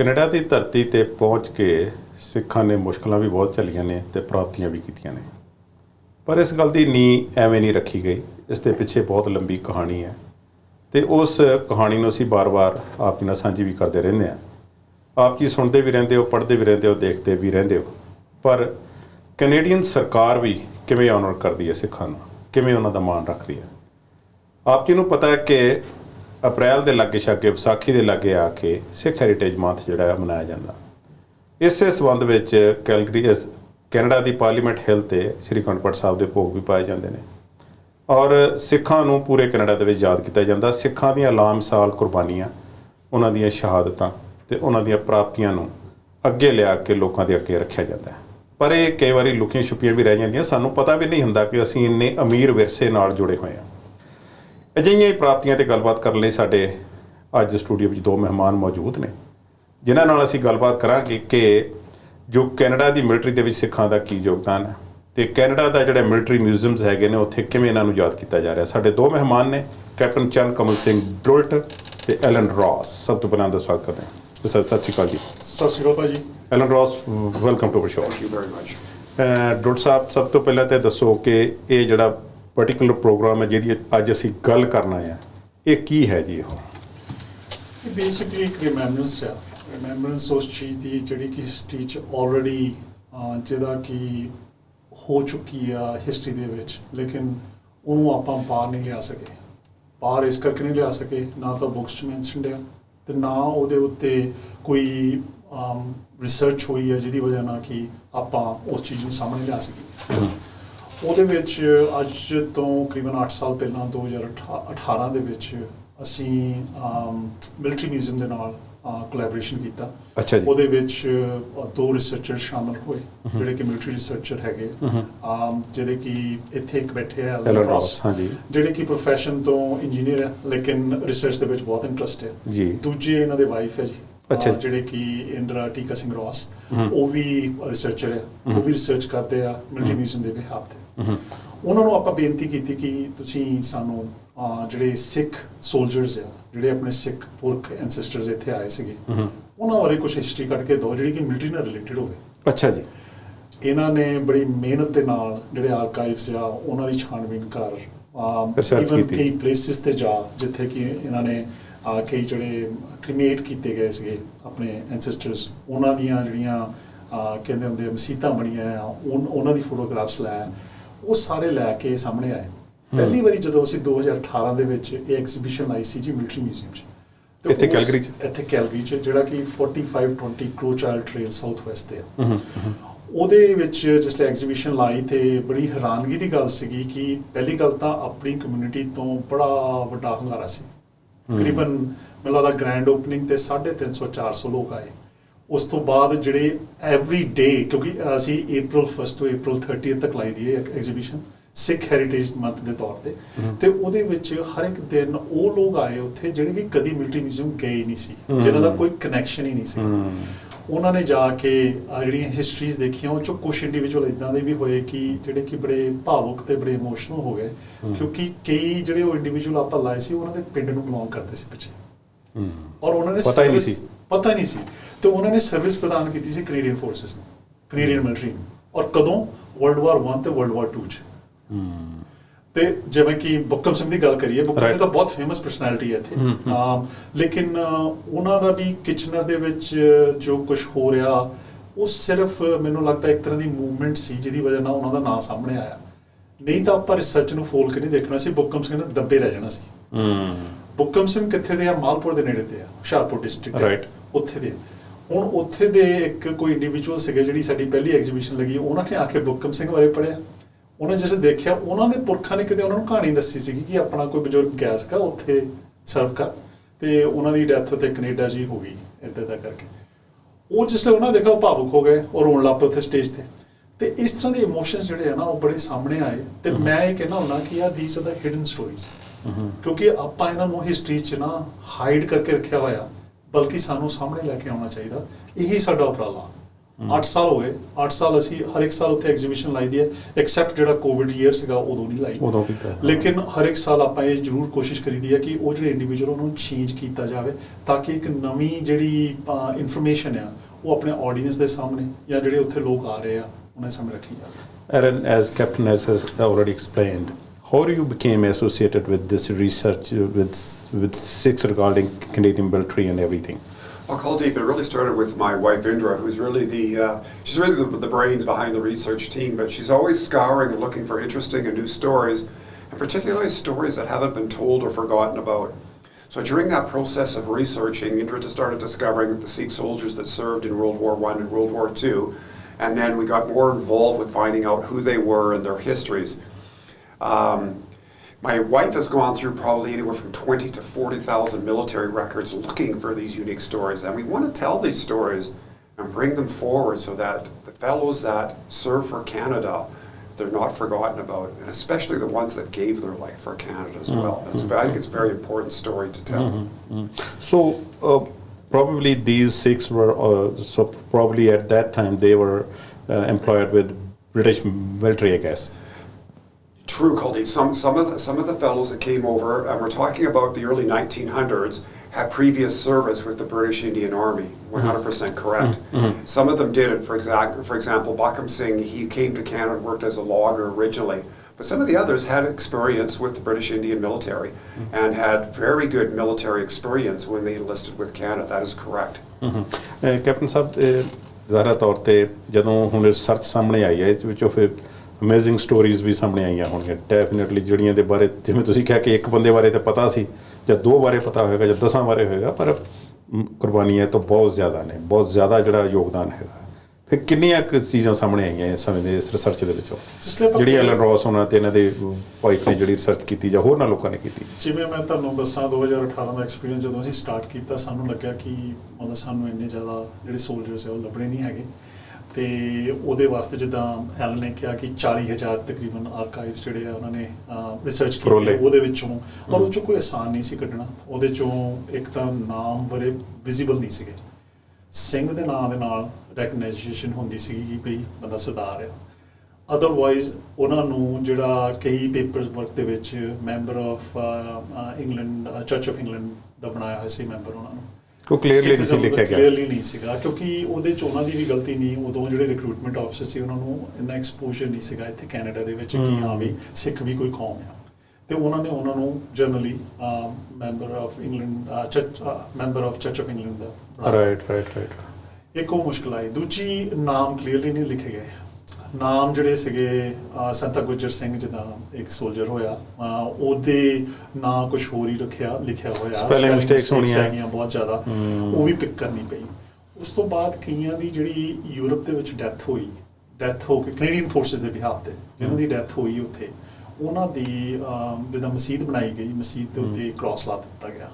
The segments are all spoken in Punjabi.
ਕੈਨੇਡਾ ਦੀ ਧਰਤੀ ਤੇ ਪਹੁੰਚ ਕੇ ਸਿੱਖਾਂ ਨੇ ਮੁਸ਼ਕਲਾਂ ਵੀ ਬਹੁਤ ਝੱਲੀਆਂ ਨੇ ਤੇ ਪ੍ਰਾਪਤੀਆਂ ਵੀ ਕੀਤੀਆਂ ਨੇ। ਪਰ ਇਸ ਗੱਲ ਦੀ ਨੀ ਐਵੇਂ ਨਹੀਂ ਰੱਖੀ ਗਈ। ਇਸ ਦੇ ਪਿੱਛੇ ਬਹੁਤ ਲੰਬੀ ਕਹਾਣੀ ਹੈ। ਤੇ ਉਸ ਕਹਾਣੀ ਨੂੰ ਅਸੀਂ ਬਾਰ-ਬਾਰ ਆਪ ਜੀ ਨਾਲ ਸਾਂਝੀ ਵੀ ਕਰਦੇ ਰਹਿੰਦੇ ਹਾਂ। ਆਪ ਜੀ ਸੁਣਦੇ ਵੀ ਰਹਿੰਦੇ ਹੋ, ਪੜ੍ਹਦੇ ਵੀ ਰਹਿੰਦੇ ਹੋ, ਦੇਖਦੇ ਵੀ ਰਹਿੰਦੇ ਹੋ। ਪਰ ਕੈਨੇਡੀਅਨ ਸਰਕਾਰ ਵੀ ਕਿਵੇਂ ਆਨਰ ਕਰਦੀ ਹੈ ਸਿੱਖਾਂ ਨੂੰ? ਕਿਵੇਂ ਉਹਨਾਂ ਦਾ ਮਾਣ ਰੱਖਦੀ ਹੈ? ਆਪ ਜੀ ਨੂੰ ਪਤਾ ਹੈ ਕਿ ਅਪ੍ਰੈਲ ਦੇ ਲਾਗੇ ਛਾਗੇ, ਵਿਸਾਖੀ ਦੇ ਲਾਗੇ ਆ ਕੇ ਸਿੱਖ ਹੈਰੀਟੇਜ ਮੰਥ ਜਿਹੜਾ ਹੈ, ਮਨਾਇਆ ਜਾਂਦਾ। ਇਸੇ ਸਬੰਧ ਵਿੱਚ ਕੈਲਗਰੀ ਕੈਨੇਡਾ ਦੀ ਪਾਰਲੀਮੈਂਟ ਹਿੱਲ ਤੇ ਸ੍ਰੀ ਅਖੰਡ ਸਾਹਿਬ ਦੇ ਭੋਗ ਵੀ ਪਾਏ ਜਾਂਦੇ ਨੇ। ਔਰ ਸਿੱਖਾਂ ਨੂੰ ਪੂਰੇ ਕੈਨੇਡਾ ਦੇ ਵਿੱਚ ਯਾਦ ਕੀਤਾ ਜਾਂਦਾ। ਸਿੱਖਾਂ ਦੀਆਂ ਲਾਮਿਸਾਲ ਕੁਰਬਾਨੀਆਂ, ਉਹਨਾਂ ਦੀਆਂ ਸ਼ਹਾਦਤਾਂ ਤੇ ਉਹਨਾਂ ਦੀਆਂ ਪ੍ਰਾਪਤੀਆਂ ਨੂੰ ਅੱਗੇ ਲਿਆ ਕੇ ਲੋਕਾਂ ਦੇ ਅੱਗੇ ਰੱਖਿਆ ਜਾਂਦਾ ਹੈ। ਪਰ ਇਹ ਕਈ ਵਾਰੀ ਲੁਕੀਆਂ ਛੁਪੀਆਂ ਵੀ ਰਹਿ ਜਾਂਦੀਆਂ। ਸਾਨੂੰ ਪਤਾ ਵੀ ਨਹੀਂ ਹੁੰਦਾ ਕਿ ਅਸੀਂ ਇੰਨੇ ਅਮੀਰ ਵਿਰਸੇ ਨਾਲ ਜੁੜੇ ਹੋਏ ਹਾਂ। ਅਜਿਹੀਆਂ ਹੀ ਪ੍ਰਾਪਤੀਆਂ ਤੇ ਗੱਲਬਾਤ ਕਰਨ ਲਈ ਸਾਡੇ ਅੱਜ ਸਟੂਡੀਓ ਵਿੱਚ ਦੋ ਮਹਿਮਾਨ ਮੌਜੂਦ ਨੇ ਜਿਨ੍ਹਾਂ ਨਾਲ ਅਸੀਂ ਗੱਲਬਾਤ ਕਰਾਂਗੇ ਕਿ ਜੋ ਕੈਨੇਡਾ ਦੀ ਮਿਲਟਰੀ ਦੇ ਵਿੱਚ ਸਿੱਖਾਂ ਦਾ ਕੀ ਯੋਗਦਾਨ ਹੈ ਤੇ ਕੈਨੇਡਾ ਦਾ ਜਿਹੜੇ ਮਿਲਟਰੀ ਮਿਊਜ਼ੀਅਮਸ ਹੈਗੇ ਨੇ ਉੱਥੇ ਕਿਵੇਂ ਇਹਨਾਂ ਨੂੰ ਯਾਦ ਕੀਤਾ ਜਾ ਰਿਹਾ। ਸਾਡੇ ਦੋ ਮਹਿਮਾਨ ਨੇ ਕੈਪਟਨ ਚੰਦ ਕਮਲ ਸਿੰਘ ਡੋਲਟ ਤੇ ਐਲਨ ਰੌਸ। ਸਭ ਤੋਂ ਪਹਿਲਾਂ ਦਾ ਸਵਾਗਤ ਕਰਦੇ ਹਾਂ। ਸਰ ਸਤਿ ਸ਼੍ਰੀ ਅਕਾਲ ਜੀ। ਸਤਿ ਸ਼੍ਰੀ ਅਕਾਲ ਭਾਜੀ। Alan Ross welcome to our show. Thank you very much dot ਸਾਹਿਬ ਸਭ ਤੋਂ ਪਹਿਲਾਂ ਤੇ ਦੱਸੋ ਕਿ ਇਹ ਜਿਹੜਾ ਪਾਰਟਿਕੂਲਰ ਪ੍ਰੋਗਰਾਮ ਹੈ ਜਿਹਦੀ ਅੱਜ ਅਸੀਂ ਗੱਲ ਕਰਨਾ ਹੈ। ਇਹ ਕੀ ਹੈ ਜੀ ਇਹ? ਇਹ ਬੇਸਿਕਲੀ ਇੱਕ ਰਿਮੈਂਬਰੈਂਸ ਆ। ਰਿਮੈਂਬਰੈਂਸ ਉਸ ਚੀਜ਼ ਦੀ ਜਿਹੜੀ ਕਿ ਹਿਸਟਰੀ ਚ ਆਲਰੇਡੀ ਜਿਹਦਾ ਕਿ ਹੋ ਚੁੱਕੀ ਆ ਹਿਸਟਰੀ ਦੇ ਵਿੱਚ ਲੇਕਿਨ ਉਹਨੂੰ ਆਪਾਂ ਬਾਹਰ ਨਹੀਂ ਲਿਆ ਸਕੇ। ਬਾਹਰ ਇਸ ਕਰਕੇ ਨਹੀਂ ਲਿਆ ਸਕੇ ਨਾ ਤਾਂ ਬੁੱਕਸ ਚ ਮੈਂਸ਼ਨਡ ਆ ਤੇ ਨਾ ਉਹਦੇ ਉੱਤੇ ਕੋਈ ਰਿਸਰਚ ਹੋਈ ਹੈ ਜਿਹਦੀ ਵਜ੍ਹਾ ਨਾਲ ਕਿ ਆਪਾਂ ਉਸ ਚੀਜ਼ ਨੂੰ ਸਾਹਮਣੇ ਲਿਆ ਸਕੀਏ। ਉਹਦੇ ਵਿੱਚ ਅੱਜ ਤੋਂ ਤਕਰੀਬਨ 8 ਸਾਲ ਪਹਿਲਾਂ 2018 ਦੇ ਵਿੱਚ ਅਸੀਂ ਮਿਲਟਰੀ ਮਿਊਜ਼ੀਅਮ ਦੇ ਨਾਲ ਕੋਲੈਬੋਰੇਸ਼ਨ ਕੀਤਾ। ਅੱਛਾ ਜੀ। ਉਹਦੇ ਵਿੱਚ ਦੋ ਰਿਸਰਚਰ ਸ਼ਾਮਲ ਹੋਏ ਜਿਹੜੇ ਕਿ ਮਿਲਟਰੀ ਰਿਸਰਚਰ ਹੈਗੇ। ਅਮ, ਜਿਹੜੇ ਕਿ ਇੱਥੇ ਇੱਕ ਬੈਠੇ ਆ ਐਲਨ ਰੌਸ ਹਾਂਜੀ। ਜਿਹੜੇ ਕਿ profession ਤੋਂ ਇੰਜੀਨੀਅਰ ਹੈ ਲੇਕਿਨ ਰਿਸਰਚ ਦੇ ਵਿੱਚ ਬਹੁਤ ਇੰਟਰਸਟ ਹੈ ਜੀ। ਦੂਜੇ ਇਹਨਾਂ ਦੇ ਵਾਈਫ ਹੈ ਜੀ। ਅੱਛਾ। ਜਿਹੜੇ ਕਿ ਇੰਦਰਾ ਟੀਕਾ ਸਿੰਘ ਰੌਸ ਉਹ ਵੀ ਰਿਸਰਚਰ ਹੈ ਉਹ ਵੀ ਰਿਸਰਚ ਕਰਦੇ ਆ ਮਿਲਟਰੀ ਮਿਊਜ਼ੀਅਮ ਦੇ ਬਿਹਾਫ ਤੇ। ਉਹਨਾਂ ਨੂੰ ਆਪਾਂ ਬੇਨਤੀ ਕੀਤੀ ਕਿ ਤੁਸੀਂ ਸਾਨੂੰ ਜਿਹੜੇ ਸਿੱਖ ਸੋਲਜਰਸ ਆ ਜਿਹੜੇ ਆਪਣੇ ਸਿੱਖ ਪੁਰਖ ਐਂਸੈਸਟਰਸ ਇੱਥੇ ਆਏ ਸੀਗੇ ਉਹਨਾਂ ਬਾਰੇ ਕੁਝ ਹਿਸਟਰੀ ਕੱਢ ਕੇ ਦਿਓ ਜਿਹੜੀ ਕਿ ਮਿਲਟਰੀ ਨਾਲ ਰਿਲੇਟਡ ਹੋਵੇ। ਅੱਛਾ ਜੀ। ਇਹਨਾਂ ਨੇ ਬੜੀ ਮਿਹਨਤ ਦੇ ਨਾਲ ਜਿਹੜੇ ਆਰਕਾਈਵਸ ਆ ਉਹਨਾਂ ਦੀ ਛਾਣਬੀਨ ਕਰ ਇਵਨ। ਕਈ ਪਲੇਸਿਸ ਤੇ ਜਾ ਜਿੱਥੇ ਕਿ ਇਹਨਾਂ ਨੇ ਆ ਕਈ ਜਿਹੜੇ ਕ੍ਰੀਮੇਟ ਕੀਤੇ ਗਏ ਸੀਗੇ ਆਪਣੇ ਐਂਸੈਸਟਰਸ ਉਹਨਾਂ ਦੀਆਂ ਜਿਹੜੀਆਂ ਕਹਿੰਦੇ ਹੁੰਦੇ ਮਸੀਤਾਂ ਬਣੀਆਂ ਆ ਉਹਨਾਂ ਦੀ ਫੋਟੋਗ੍ਰਾਫਸ ਲੈ ਉਹ ਸਾਰੇ ਲੈ ਕੇ ਸਾਹਮਣੇ ਆਏ। ਪਹਿਲੀ ਵਾਰੀ ਜਦੋਂ ਅਸੀਂ 2018 ਦੇ ਵਿੱਚ ਇਹ ਐਗਜ਼ੀਬਿਸ਼ਨ ਲਾਈ ਸੀ ਜੀ ਮਿਲਟਰੀ ਮਿਊਜ਼ੀਅਮ 'ਚ। ਇੱਥੇ ਕੈਲਗਰੀ 'ਚ? ਇੱਥੇ ਕੈਲਗਰੀ 'ਚ ਜਿਹੜਾ ਕਿ 4520 Crowchild trail south West ਤੇ ਆ। ਉਹਦੇ ਵਿੱਚ ਜਿਸਲੇ ਐਗਜ਼ੀਬਿਸ਼ਨ ਲਾਈ ਤੇ ਬੜੀ ਹੈਰਾਨਗੀ ਦੀ ਗੱਲ ਸੀਗੀ ਕਿ ਪਹਿਲੀ ਗੱਲ ਤਾਂ ਆਪਣੀ ਕਮਿਊਨਿਟੀ ਤੋਂ ਬੜਾ ਵੱਡਾ ਹੰਗਾਰਾ ਸੀ। ਤਕਰੀਬਨ ਮੈਨੂੰ ਲੱਗਦਾ ਗ੍ਰੈਂਡ ਓਪਨਿੰਗ ਤੇ 350 400 ਲੋਕ ਆਏ। ਉਸ ਤੋਂ ਬਾਅਦ ਜਿਹੜੇ ਐਵਰੀ ਡੇ ਕਿਉਂਕਿ ਅਸੀਂ April 1 ਤੋਂ April 30 ਤੱਕ ਲਾਈ ਦੀ ਹੈ ਐਗਜ਼ੀਬਿਸ਼ਨ ਸਿੱਖ ਹੈਰੀਟੇਜ ਮੰਥ ਦੇ ਤੌਰ ਤੇ। ਤੇ ਉਹਦੇ ਵਿੱਚ ਹਰ ਇੱਕ ਦਿਨ ਉਹ ਲੋਕ ਆਏ ਉੱਥੇ ਜਿਹੜੇ ਕਿ ਕਦੀ ਮਿਲਟਰੀ ਮਿਊਜ਼ੀਅਮ ਗਏ ਹੀ ਨਹੀਂ ਸੀ ਜਿਨ੍ਹਾਂ ਦਾ ਕੋਈ ਕਨੈਕਸ਼ਨ ਹੀ ਨਹੀਂ ਸੀ। ਉਹਨਾਂ ਨੇ ਜਾ ਕੇ ਜਿਹੜੀਆਂ ਹਿਸਟਰੀਜ਼ ਦੇਖੀਆਂ ਉਹ ਚੋਂ ਕੁਝ ਇੰਡੀਵਿਜੂਅਲ ਇਦਾਂ ਦੇ ਵੀ ਹੋਏ ਕਿ ਜਿਹੜੇ ਕਿ ਬੜੇ ਭਾਵੁਕ ਤੇ ਬੜੇ ਇਮੋਸ਼ਨਲ ਹੋ ਗਏ ਕਿਉਂਕਿ ਕਈ ਜਿਹੜੇ ਉਹ ਇੰਡੀਵਿਜੂਅਲ ਆਪਾਂ ਲਾਏ ਸੀ ਉਹਨਾਂ ਦੇ ਪਿੰਡ ਨੂੰ ਬਿਲੋਂਗ ਕਰਦੇ ਸੀ ਪਿੱਛੇ। ਔਰ ਉਹਨਾਂ ਨੇ ਪਤਾ ਹੀ ਨਹੀਂ ਸੀ। ਪਤਾ ਨਹੀਂ ਸੀ। ਤੇ ਉਹਨਾਂ ਨੇ ਸਰਵਿਸ ਪ੍ਰਦਾਨ ਕੀਤੀ ਸੀ ਕੈਨੇਡੀਅਨ ਫੋਰਸਸ ਨੂੰ ਕੈਨੇਡੀਅਨ ਮਿਲਟਰੀ ਨੂੰ। ਔਰ ਕਦੋਂ? ਵਰਲਡ ਵਾਰ 1 ਤੇ ਵਰਲਡ ਵਾਰ 2 ਚ। ਤੇ ਜਿਵੇਂ ਕਿ ਬੁੱਕਮ ਸਿੰਘ ਦੀ ਗੱਲ ਕਰੀਏ ਬੁੱਕਮ. ਤਾਂ ਬਹੁਤ ਫੇਮਸ ਪਰਸਨੈਲਿਟੀ ਹੈ ਇੱਥੇ। ਲੇਕਿਨ ਉਹਨਾਂ ਦਾ ਵੀ ਕਿਚਨਰ ਦੇ ਵਿੱਚ ਜੋ ਕੁਝ ਹੋ ਰਿਹਾ ਉਹ ਸਿਰਫ ਮੈਨੂੰ ਲੱਗਦਾ ਇੱਕ ਤਰ੍ਹਾਂ ਦੀ ਮੂਵਮੈਂਟ ਸੀ ਜਿਹਦੀ ਵਜ੍ਹਾ ਨਾਲ ਉਹਨਾਂ ਦਾ ਨਾਮ ਸਾਹਮਣੇ ਆਇਆ। ਨਹੀਂ ਤਾਂ ਆਪਾਂ ਰਿਸਰਚ ਨੂੰ ਫੋਲ ਕੇ ਨਹੀਂ ਦੇਖਣਾ ਸੀ ਬੁੱਕਮ ਸਿੰਘ ਨੇ ਦੱਬੇ ਰਹਿ ਜਾਣਾ ਸੀ। ਹੂੰ। ਬੁੱਕਮ ਸਿੰਘ ਕਿੱਥੇ ਦੇ ਆ? ਮਾਲਪੁਰ ਦੇ ਨੇੜੇ ਤੇ ਆ ਹੁਸ਼ਿਆਰਪੁਰ ਡਿਸਟ੍ਰਿਕਟ Right. ਉੱਥੇ ਦੇ। ਹੁਣ ਉੱਥੇ ਦੇ ਇੱਕ ਕੋਈ ਇੰਡੀਵਿਜੂਅਲ ਸੀਗੇ ਜਿਹੜੀ ਸਾਡੀ ਪਹਿਲੀ ਐਗਜ਼ੀਬਿਸ਼ਨ ਲੱਗੀ ਉਹਨਾਂ ਨੇ ਆ ਕੇ ਬੁੱਕਮ ਸਿੰਘ ਬਾਰੇ ਪੜਿਆ ਉਹਨਾਂ ਜਿਸ ਦੇਖਿਆ ਉਹਨਾਂ ਦੇ ਪੁਰਖਾਂ ਨੇ ਕਿਤੇ ਉਹਨਾਂ ਨੂੰ ਕਹਾਣੀ ਦੱਸੀ ਸੀਗੀ ਕਿ ਆਪਣਾ ਕੋਈ ਬਜ਼ੁਰਗ ਗਿਆ ਸੀਗਾ ਉੱਥੇ ਸਰਵ ਕਰ ਤੇ ਉਹਨਾਂ ਦੀ ਡੈਥ ਉੱਥੇ ਕੈਨੇਡਾ 'ਚ ਹੀ ਗਈ ਏਦਾਂ ਦਾ ਕਰਕੇ। ਉਹ ਜਿਸਲੇ ਉਹਨਾਂ ਦੇਖਿਆ ਉਹ ਭਾਵੁਕ ਹੋ ਗਏ ਔਰ ਰੋਣ ਲੱਗ ਪਏ ਉੱਥੇ ਸਟੇਜ ਤੇ। ਤੇ ਇਸ ਤਰ੍ਹਾਂ ਦੇ ਇਮੋਸ਼ਨਸ ਜਿਹੜੇ ਆ ਨਾ ਉਹ ਬੜੇ ਸਾਹਮਣੇ ਆਏ। ਤੇ ਮੈਂ ਇਹ ਕਹਿਣਾ ਹੁੰਦਾ ਕਿ ਆ these are the hidden stories ਕਿਉਂਕਿ ਆਪਾਂ ਇਹਨਾਂ ਨੂੰ ਹਿਸਟਰੀ 'ਚ ਨਾ ਹਾਈਡ ਕਰਕੇ ਰੱਖਿਆ ਹੋਇਆ। ਬਲਕਿ ਸਾਨੂੰ ਸਾਹਮਣੇ ਲੈ ਕੇ ਆਉਣਾ ਚਾਹੀਦਾ। ਇਹੀ ਸਾਡਾ ਉਪਰਾਲਾ। 8 ਸਾਲ ਹੋ ਗਏ। 8 ਸਾਲ ਅਸੀਂ ਹਰ ਇੱਕ ਸਾਲ ਉੱਥੇ ਐਗਜ਼ੀਬਿਸ਼ਨ ਲਾਈ ਦੀ ਹੈ। ਐਕਸੈਪਟ ਜਿਹੜਾ ਕੋਵਿਡ ਈਅਰ ਸੀਗਾ ਉਦੋਂ ਨਹੀਂ ਲਾਈ। ਉਦੋਂ ਕੀਤਾ ਹੈ। ਲੇਕਿਨ ਹਰ ਇੱਕ ਸਾਲ ਆਪਾਂ ਇਹ ਜ਼ਰੂਰ ਕੋਸ਼ਿਸ਼ ਕਰੀਦੀ ਹੈ ਕਿ ਉਹ ਜਿਹੜੇ ਇੰਡੀਵਿਜੂਅਲ ਉਹਨੂੰ ਚੇਂਜ ਕੀਤਾ ਜਾਵੇ ਤਾਂ ਕਿ ਇੱਕ ਨਵੀਂ ਜਿਹੜੀ ਇਨਫੋਰਮੇਸ਼ਨ ਆ ਉਹ ਆਪਣੇ ਆਡੀਅנס ਦੇ ਸਾਹਮਣੇ ਜਾਂ ਜਿਹੜੇ ਉੱਥੇ ਲੋਕ ਆ ਰਹੇ ਆ ਉਹਨਾਂ ਦੇ ਸਾਹਮਣੇ ਰੱਖੀ ਜਾਵੇ। Aaron, as Captain has has already explained, how you became associated with this research with with six regarding Canadian military and everything? Well, Kuldeep, it really started with my wife Indra, who's really the uh, she's really the, the brains behind the research team. But she's always scouring and looking for interesting and new stories, and particularly stories that haven't been told or forgotten about. So during that process of researching, Indra started discovering the Sikh soldiers that served in World War One and World War Two, and then we got more involved with finding out who they were and their histories. Um, my wife has gone through probably anywhere from 20 to 40,000 military records looking for these unique stories. And we want to tell these stories and bring them forward so that the fellows that serve for Canada, they're not forgotten about, and especially the ones that gave their life for Canada as well. That's, I think it's a very important story to tell. So uh, probably these six were uh, so probably at that time they were uh, employed with British military, I guess True, Kuldeep. Some some of the, some of the fellows that came over, and we're talking about the early 1900s, had previous service with the British Indian Army. 100% correct. Some of them did it. For exact, for example, Bakam Singh, he came to Canada and worked as a logger originally. But some of the others had experience with the British Indian military and had very good military experience when they enlisted with Canada. That is correct. Uh captain ਸਾਹਿਬ ਇਹ ਜ਼ਾਹਰਾ ਤੌਰ ਤੇ ਜਦੋਂ ਹੁਣ ਰਿਸਰਚ ਸਾਹਮਣੇ ਆਈ ਹੈ ਇਸ ਵਿੱਚੋਂ ਫਿਰ ਅਮੇਜ਼ਿੰਗ ਸਟੋਰੀਜ਼ ਵੀ ਸਾਹਮਣੇ ਆਈਆਂ ਹੋਣਗੀਆਂ। ਡੈਫੀਨਿਟਲੀ ਜਿਹੜੀਆਂ ਦੇ ਬਾਰੇ ਜਿਵੇਂ ਤੁਸੀਂ ਕਿਹਾ ਕਿ ਇੱਕ ਬੰਦੇ ਬਾਰੇ ਤਾਂ ਪਤਾ ਸੀ ਜਾਂ ਦੋ ਬਾਰੇ ਪਤਾ ਹੋਏਗਾ ਜਾਂ ਦਸਾਂ ਬਾਰੇ ਹੋਏਗਾ ਪਰ ਕੁਰਬਾਨੀਆਂ ਤਾਂ ਬਹੁਤ ਜ਼ਿਆਦਾ ਨੇ ਬਹੁਤ ਜ਼ਿਆਦਾ ਜਿਹੜਾ ਯੋਗਦਾਨ ਹੈਗਾ। ਫਿਰ ਕਿੰਨੀਆਂ ਕੁ ਚੀਜ਼ਾਂ ਸਾਹਮਣੇ ਆਈਆਂ ਇਸ ਸਮੇਂ ਦੇ ਇਸ ਰਿਸਰਚ ਦੇ ਵਿੱਚੋਂ? ਜਿਹੜੀ ਐਲਨ ਰੌਸ ਹੋਣਾ ਤੇ ਇਹਨਾਂ ਦੇ ਵਾਈਫ ਨੇ ਜਿਹੜੀ ਰਿਸਰਚ ਕੀਤੀ ਜਾਂ ਹੋਰ ਨਾ ਲੋਕਾਂ ਨੇ ਕੀਤੀ? ਜਿਵੇਂ ਮੈਂ ਤੁਹਾਨੂੰ ਦੱਸਾਂ 2018 ਦਾ ਐਕਸਪੀਰੀਅੰਸ ਜਦੋਂ ਅਸੀਂ ਸਟਾਰਟ ਕੀਤਾ ਸਾਨੂੰ ਲੱਗਿਆ ਕਿ ਮਤਲਬ ਸਾਨੂੰ ਇੰਨੇ ਜ਼ਿਆਦਾ ਜਿਹੜੇ ਸੋਲਜਰਸ ਹੈ ਉਹ ਲੱਭਣੇ ਨਹੀਂ ਹੈਗੇ। ਤੇ ਉਹਦੇ ਵਾਸਤੇ ਜਿੱਦਾਂ ਐਲ ਨੇ ਕਿਹਾ ਕਿ 40000 ਤਕਰੀਬਨ ਆਰਕਾਈਵਸ ਜਿਹੜੇ ਆ ਉਹਨਾਂ ਨੇ ਰਿਸਰਚ। ਕੀਤੀ ਉਹਦੇ ਵਿੱਚੋਂ। ਔਰ ਉਹ ਚੋਂ ਕੋਈ ਆਸਾਨ ਨਹੀਂ ਸੀ ਕੱਢਣਾ। ਉਹਦੇ ਚੋਂ ਇੱਕ ਤਾਂ ਨਾਮ ਬੜੇ ਵਿਜ਼ੀਬਲ ਨਹੀਂ ਸੀਗੇ। ਸਿੰਘ ਦੇ ਨਾਮ ਦੇ ਨਾਲ ਰੈਕਗਨਾਈਜੇਸ਼ਨ ਹੁੰਦੀ ਸੀਗੀ ਕਿ ਭਈ ਬੰਦਾ ਸਰਦਾਰ ਆ। ਅਦਰਵਾਈਜ਼ ਉਹਨਾਂ ਨੂੰ ਜਿਹੜਾ ਕਈ ਪੇਪਰਸ ਵਰਕ ਦੇ ਵਿੱਚ member of England church of England ਦਾ ਬਣਾਇਆ ਹੋਇਆ ਸੀ ਮੈਂਬਰ ਉਹਨਾਂ ਨੂੰ। ਉਹ ਕਲੀਅਰਲੀ ਨਹੀਂ ਸੀ ਲਿਖਿਆ ਗਿਆ। ਕਲੀਅਰਲੀ ਨਹੀਂ ਸੀਗਾ ਕਿਉਂਕਿ ਉਹਦੇ ਚ ਉਹਨਾਂ ਦੀ ਵੀ ਗਲਤੀ ਨਹੀਂ ਉਦੋਂ ਜਿਹੜੇ ਰਿਕਰੂਟਮੈਂਟ ਆਫਿਸਰ ਸੀ ਉਹਨਾਂ ਨੂੰ ਇੰਨਾ ਐਕਸਪੋਜ਼ਰ ਨਹੀਂ ਸੀਗਾ ਇੱਥੇ ਕੈਨੇਡਾ ਦੇ ਵਿੱਚ ਕਿ ਹਾਂ ਵੀ ਸਿੱਖ ਵੀ ਕੋਈ ਕੌਮ ਆ। ਤੇ ਉਹਨਾਂ ਨੇ ਉਹਨਾਂ ਨੂੰ generally member of England church member of church of England the. Right right right ਇੱਕ ਉਹ ਮੁਸ਼ਕਲ ਆਈ। ਦੂਜੀ ਨਾਮ ਕਲੀਅਰਲੀ ਨਹੀਂ ਲਿਖੇ ਗਏ। ਨਾਮ ਜਿਹੜੇ ਸੀਗੇ ਸੰਤਾ ਗੁੱਜਰ ਸਿੰਘ ਜਿੱਦਾਂ ਇੱਕ ਸੋਲਜਰ ਹੋਇਆ ਉਹਦੇ ਨਾਂ ਕੁਝ ਹੋਰ ਹੀ ਰੱਖਿਆ ਲਿਖਿਆ ਹੋਇਆ। Mistakes mistakes ਹੋਣੀਆਂ। ਬਹੁਤ ਜ਼ਿਆਦਾ। ਉਹ ਵੀ ਪਿਕ ਕਰਨੀ ਪਈ। ਉਸ ਤੋਂ ਬਾਅਦ ਕਈਆਂ ਦੀ ਜਿਹੜੀ ਯੂਰਪ ਦੇ ਵਿੱਚ ਡੈਥ ਹੋਈ ਡੈਥ ਹੋ ਕੇ ਕੈਨੇਡੀਅਨ ਫੋਰਸਸ ਦੇ ਬਿਹਾਫ ਤੇ ਜਿਨ੍ਹਾਂ ਦੀ ਡੈਥ ਹੋਈ ਉੱਥੇ ਉਹਨਾਂ ਦੀ ਅਹ, ਜਿੱਦਾਂ ਮਸਜਿਦ ਬਣਾਈ ਗਈ ਮਸਜਿਦ ਦੇ ਉੱਤੇ ਕ੍ਰਾਸ ਲਾ ਦਿੱਤਾ ਗਿਆ।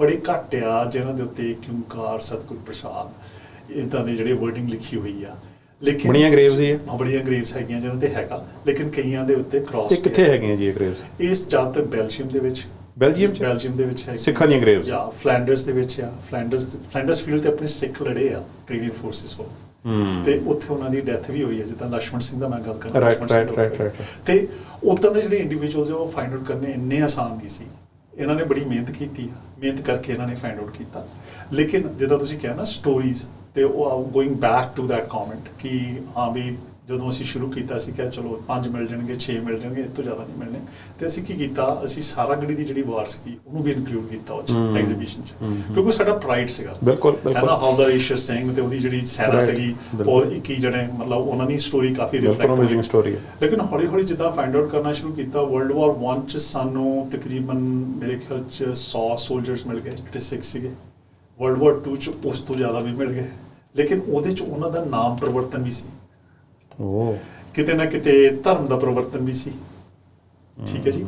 ਬੜੇ ਘੱਟ ਆ ਜਿਨ੍ਹਾਂ ਦੇ ਉੱਤੇ ਕਿਉਂਕਾਰ ਸਤਿਗੁਰ ਪ੍ਰਸਾਦ ਇਦਾਂ ਦੇ ਜਿਹੜੇ ਵਰਡਿੰਗ ਲਿਖੀ ਹੋਈ ਆ। ਲੇਕਿਨ ਬੜੀਆਂ ਗ੍ਰੇਵਸ ਹੀ ਆ। ਬੜੀਆਂ ਗ੍ਰੇਵਸ ਹੈਗੀਆਂ ਜਿਹਨਾਂ ਤੇ ਹੈਗਾ। ਲੇਕਿਨ ਕਈਆਂ ਦੇ ਉੱਤੇ ਕ੍ਰਾਸ ਇਹ ਕਿੱਥੇ ਹੈਗੀਆਂ ਜੀ ਇਹ ਗ੍ਰੇਵਸ ਇਸ ਜਦ ਤੱਕ ਬੈਲਜੀਅਮ ਦੇ ਵਿੱਚ ਬੈਲਜੀਅਮ ਚ? ਬੈਲਜੀਅਮ ਦੇ ਵਿੱਚ ਹੈ ਸਿੱਖਾਂ ਦੀਆਂ ਗ੍ਰੇਵਸ ਜਾਂ ਫਲੈਂਡਰਸ ਦੇ ਵਿੱਚ ਆ। ਫਲੈਂਡਰਸ ਫਲੈਂਡਰਸ ਫੀਲਡ ਤੇ ਆਪਣੇ ਸਿੱਖ ਲੜੇ ਆ ਕ੍ਰੀਵੀਅਨ ਫੋਰਸਸ ਕੋਲ। ਤੇ ਉੱਥੇ ਉਹਨਾਂ ਦੀ ਡੈਥ ਵੀ ਹੋਈ ਹੈ ਜਿੱਦਾਂ ਲక్ష్మణ ਸਿੰਘ ਦਾ ਮੈਂ ਗੱਲ ਕਰ ਰਿਹਾ ਸਿੰਘ ਦਾ ਤੇ ਉਦਾਂ ਦੇ ਜਿਹੜੇ ਇੰਡੀਵਿਜੂਅਲਸ ਆ ਉਹ ਫਾਈਂਡ ਆਊਟ ਕਰਨੇ ਇੰਨੇ ਆਸਾਨ ਨਹੀਂ ਸੀ। ਇਹਨਾਂ ਨੇ ਬੜੀ ਮਿਹਨਤ ਕੀਤੀ ਆ। ਮਿਹਨਤ ਕਰਕੇ ਇਹਨਾਂ ਨੇ ਫਾਈਂਡ ਆਊਟ ਕੀਤਾ। ਲੇਕਿਨ ਜਿੱਦਾਂ ਤੁਸੀਂ ਕਿਹਾ ਨਾ ਸਟੋਰੀਜ਼ ਤੇ ਉਹ going back to that comment ਕਿ ਹਾਂ ਵੀ ਜਦੋਂ ਅਸੀਂ ਸ਼ੁਰੂ ਕੀਤਾ ਸੀ ਕਿ ਚਲੋ ਪੰਜ ਮਿਲ ਜਾਣਗੇ 6 ਮਿਲ ਜਾਣਗੇ ਇਸ ਤੋਂ ਜ਼ਿਆਦਾ ਨਹੀਂ ਮਿਲਣੇ ਤੇ ਅਸੀਂ ਕੀ ਕੀਤਾ ਅਸੀਂ ਸਾਰਾ ਗੜੀ ਦੀ ਜਿਹੜੀ ਵਾਰ ਸੀਗੀ ਉਹਨੂੰ ਵੀ ਇਨਕਲੂਡ ਕੀਤਾ ਉਹ। ਐਗਜ਼ੀਬਿਸ਼ਨ ਚ ਕਿਉਂਕਿ ਸਾਡਾ ਪ੍ਰਾਈਡ ਸੀਗਾ ਬਿਲਕੁਲ, ਬਿਲਕੁਲ। ਨਾ ਹੌਲਦਾਰ ਈਸ਼ਰ ਸਿੰਘ ਤੇ ਉਹਦੀ ਜਿਹੜੀ Right, ਸੀਗੀ। ਔਰ 21 ਜਣੇ ਮਤਲਬ ਉਹਨਾਂ ਦੀ ਸਟੋਰੀ ਕਾਫੀ ਰਿਫਲੈਕਟ amazing story ਹੈ। ਲੇਕਿਨ ਹੌਲੀ ਹੌਲੀ ਜਿੱਦਾਂ ਫਾਈਂਡ ਆਊਟ ਕਰਨਾ ਸ਼ੁਰੂ ਕੀਤਾ ਵਰਲਡ ਵਾਰ 1 ਚ ਸਾਨੂੰ ਤਕਰੀਬਨ ਮੇਰੇ ਖਿਆਲ ਚ 100 ਸੋਲਜਰਸ ਮਿਲ ਗਏ ਜਿਹੜੇ ਸਿੱਖ ਸੀਗੇ ਵਰਲਡ ਵਾਰ 2 ਚ ਉਸ ਤੋਂ ਜ਼ਿਆਦਾ ਵੀ ਮਿਲ ਗਏ। ਲੇਕਿਨ ਉਹਦੇ ਚ ਉਹਨਾਂ ਦਾ ਨਾਮ ਪਰਿਵਰਤਨ ਵੀ ਸੀ। ਉਹ ਕਿਤੇ ਨਾ ਕਿਤੇ ਧਰਮ ਦਾ ਪਰਿਵਰਤਨ ਵੀ ਸੀ। ਠੀਕ ਹੈ ਜੀ।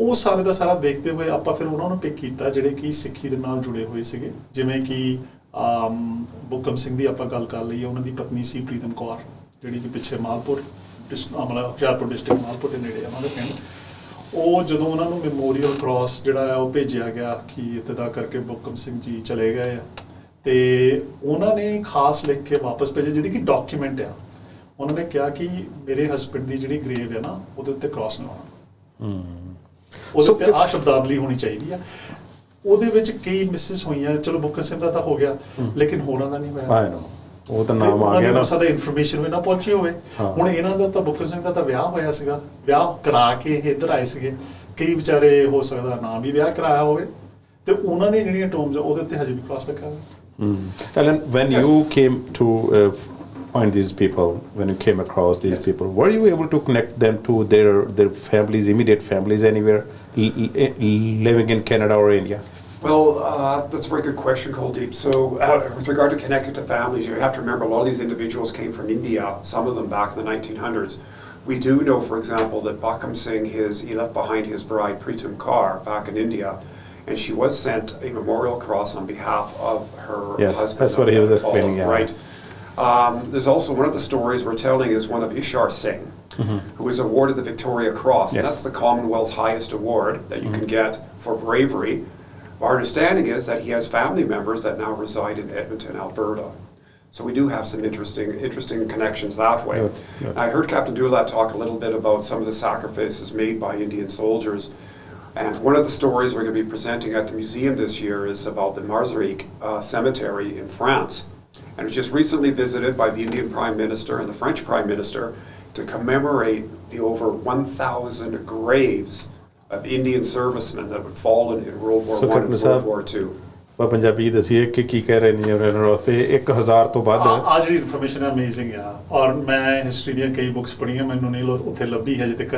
ਉਹ ਸਾਰੇ ਦਾ ਸਾਰਾ ਦੇਖਦੇ ਹੋਏ ਆਪਾਂ ਫਿਰ ਉਹਨਾਂ ਨੂੰ ਪਿਕ ਕੀਤਾ ਜਿਹੜੇ ਕਿ ਸਿੱਖੀ ਦੇ ਨਾਲ ਜੁੜੇ ਹੋਏ ਸੀਗੇ। ਜਿਵੇਂ ਕਿ ਆਮ, ਬੁੱਕਮ ਸਿੰਘ ਦੀ ਆਪਾਂ ਗੱਲ ਕਰ ਲਈਏ ਉਹਨਾਂ ਦੀ ਪਤਨੀ ਸੀ ਪ੍ਰੀਤਮ ਕੌਰ ਜਿਹੜੀ ਕਿ ਪਿੱਛੇ ਮਾਲਪੁਰ ਡਿਸਟ- ਅਹ ਮਤਲਬ ਹੁਸ਼ਿਆਰਪੁਰ ਡਿਸਟ੍ਰਿਕਟ ਮਾਲਪੁਰ ਦੇ ਨੇੜੇ ਆ ਉਹਨਾਂ ਦਾ ਪਿੰਡ। ਉਹ ਜਦੋਂ ਉਹਨਾਂ ਨੂੰ ਮੈਮੋਰੀਅਲ ਕ੍ਰਾਸ ਜਿਹੜਾ ਆ ਉਹ ਭੇਜਿਆ ਗਿਆ ਕਿ ਇਤਦਾ ਕਰਕੇ ਬੁੱਕਮ ਸਿੰਘ ਜੀ ਚਲੇ ਗਏ ਆ ਤੇ ਉਹਨਾਂ ਨੇ ਖਾਸ ਲਿਖ ਕੇ ਵਾਪਸ ਭੇਜੇ ਜਿਹਦੀ ਕਿ ਡਾਕੂਮੈਂਟ ਆ। ਉਹਨਾਂ ਨੇ ਕਿਹਾ ਕਿ ਮੇਰੇ ਹਸਬੰਡ ਦੀ ਜਿਹੜੀ ਗ੍ਰੇਵ ਹੈ ਨਾ ਉਹਦੇ ਉੱਤੇ ਕ੍ਰਾਸ ਨਾ ਹੋਣਾ। ਉਹਦੇ ਉੱਤੇ ਆ ਸ਼ਬਦਾਵਲੀ ਹੋਣੀ ਚਾਹੀਦੀ ਆ। ਉਹਦੇ ਵਿੱਚ ਕਈ ਮਿਸਿਸ ਹੋਈਆਂ ਚਲੋ ਬੁੱਕਰ ਸਿੰਘ ਦਾ ਤਾਂ ਹੋ ਗਿਆ ਲੇਕਿਨ ਹੋਰਾਂ ਦਾ ਨਹੀਂ ਹੋਇਆ। ਆਈ ਨੋ ਉਹ ਤਾਂ ਤੇ ਨਾਮ ਆ ਗਿਆ ਨਾ ਮਸਾ ਦਾ ਇਨਫੋਰਮੇਸ਼ਨ ਵੀ ਨਾ ਪਹੁੰਚੀ ਹੋਵੇ। ਹੁਣ ਇਹਨਾਂ ਦਾ ਤਾਂ ਬੁੱਕਰ ਸਿੰਘ ਦਾ ਤਾਂ ਵਿਆਹ ਹੋਇਆ ਸੀਗਾ ਵਿਆਹ ਕਰਾ ਕੇ ਇਹ ਇੱਧਰ ਆਏ ਸੀਗੇ ਕਈ ਵਿਚਾਰੇ ਹੋ ਸਕਦਾ ਨਾ ਵੀ ਵਿਆਹ ਕਰਾਇਆ ਹੋਵੇ ਤੇ ਉਹਨਾਂ ਦੀ ਜਿਹੜੀਆਂ ਟੋਮਸ ਉਹਦੇ ਉੱਤੇ ਹਜੇ ਵੀ cross Mm. Alan, when you came to uh, find these people, when you came across these Yes. people, were you able to connect them to their their families, immediate families, anywhere living in Canada or India? Well, uh, that's a very good question, Kuldeep. So, uh, with regard to connecting to families, you have to remember a lot of these individuals came from India, some of them back in the 1900s. We do know, for example, that Bakam Singh, his, he left behind his bride Pritam Kaur back in India, and she was sent a memorial cross on behalf of her Yes, husband. that's what he was explaining, yeah. Right. Um, there's also one of the stories we're telling is one of Ishar Singh, who was awarded the Victoria Cross. Mm-hmm. Yes. Mm-hmm. that's the Commonwealth's highest award that you can get for bravery. Our understanding is that he has family members that now reside in Edmonton, Alberta. So we do have some interesting, interesting connections that way. Good, good. I heard Captain Dulat talk a little bit about some of the sacrifices made by Indian soldiers. And one of the stories we're going to be presenting at the museum this year is about the Marzarique uh, Cemetery in France. And it was just recently visited by the Indian Prime Minister and the French Prime Minister to commemorate the over 1,000 graves of Indian servicemen that had fallen in World War So, I and World Saab- War II. ਆਪਾਂ ਪੰਜਾਬੀ ਦਸੀਏ ਕਿ ਕੀ ਕਹਿ ਰਹੇ ਨੇ ਉਹਨਾਂ ਤੇ 1000 ਤੋਂ ਵੱਧ ਆ ਆ ਜਿਹੜੀ ਇਨਫੋਰਮੇਸ਼ਨ ਅਮੇਜ਼ਿੰਗ ਆ ਔਰ ਮੈਂ ਹਿਸਟਰੀ ਦੀਆਂ ਕਈ ਬੁੱਕਸ ਪੜ੍ਹੀਆਂ ਮੈਨੂੰ ਨਹੀਂ ਲੋ- ਉੱਥੇ ਲੱਭੀ ਹਜੇ ਤੱਕ